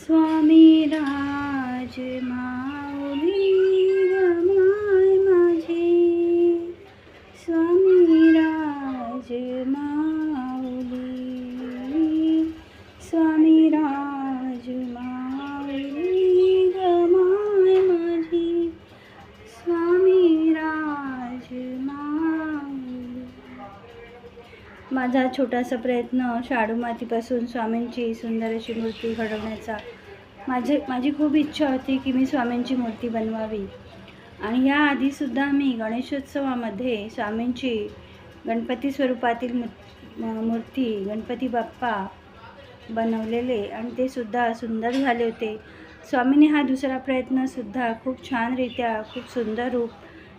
স্বামী রাজ মাউলি রমায় মাঝে স্বামী রাজ মাউলি স্বামী माझा छोटासा प्रयत्न शाडू मातीपासून स्वामींची सुंदर अशी मूर्ती घडवण्याचा. माझे माझी खूप इच्छा होती की मी स्वामींची मूर्ती बनवावी. आणि याआधीसुद्धा मी गणेशोत्सवामध्ये स्वामींची गणपती स्वरूपातील मू- मूर्ती गणपती बाप्पा बनवलेले आणि ते सुद्धा सुंदर झाले होते. स्वामींनी हा दुसरा प्रयत्नसुद्धा खूप छानरित्या खूप सुंदर रूप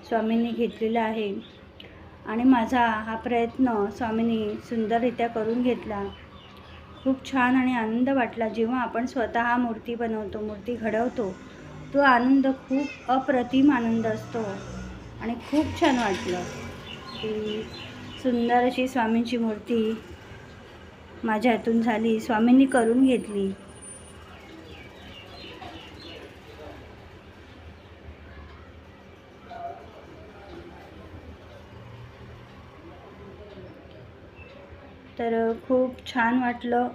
स्वामींनी घेतलेला आहे. आणि माझा हा प्रयत्न स्वामींनी सुंदररित्या करून घेतला. खूप छान आणि आनंद वाटला. जेव्हा आपण स्वतः मूर्ती बनवतो मूर्ती घडवतो तो आनंद खूप अप्रतिम आनंद असतो आणि खूप छान वाटलं की सुंदर अशी स्वामींची मूर्ती माझ्या हातून झाली स्वामींनी करून घेतली. तर खूप छान वाटलं.